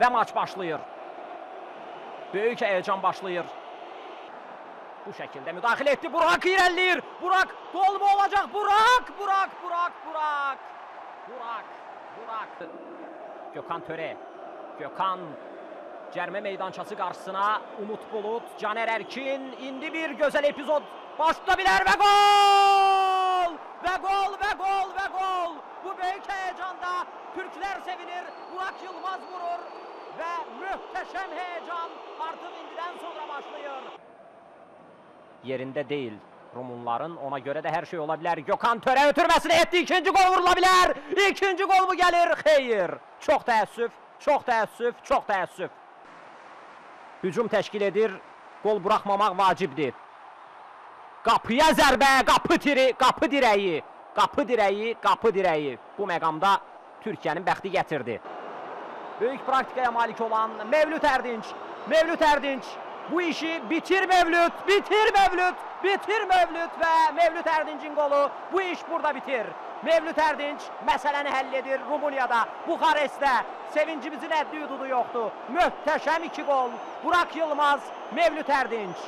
və maç başlayır. Böyük həyəcan başlayır. Bu şəkildə müdaxilə etdi. Burak irəliləyir. Burak gol mu olacaq? Burak, Burak, Burak, Burak. Burak, Burak. Gökhan Töre. Gökhan cərmə meydançası qarşısına Umut Bulut, Caner Erkin. İndi bir gözəl epizod başlaya bilər və gol! Və gol, və gol, və gol! Bu böyük həyəcanda Türklər sevinir. Burak Yılmaz vurur və möhtəşəm həyəcan artıq indidən sonra başlayır. Yerində deyil Rumunların. Ona görə də hər şey ola bilər. Gökhan Törə ötürməsini etdi. İkinci gol vurula bilər. İkinci gol mu gəlir? Xeyr. Çox təəssüf, çox təəssüf, çox təəssüf. Hücum təşkil edir. Gol buraxmamaq vacibdir. Qapıya zərbə, qapı tiri, qapı dirəyi, qapı dirəyi, qapı dirəyi. Bu məqamda Türkiyənin bəxti gətirdi. Böyük praktikaya malik olan Mevlüt Ərdinç. Mevlüt Ərdinç bu işi bitir Mevlüt, bitir Mevlüt, bitir Mevlüt və Mevlüt Ərdincin qolu bu iş burada bitir. Mevlüt Ərdinç məsələni həll edir Rumuniyada, Buxarestdə. Sevincimizin həddi hududu yoxdur. Möhtəşəm iki qol. Burak Yılmaz, Mevlüt Ərdinç.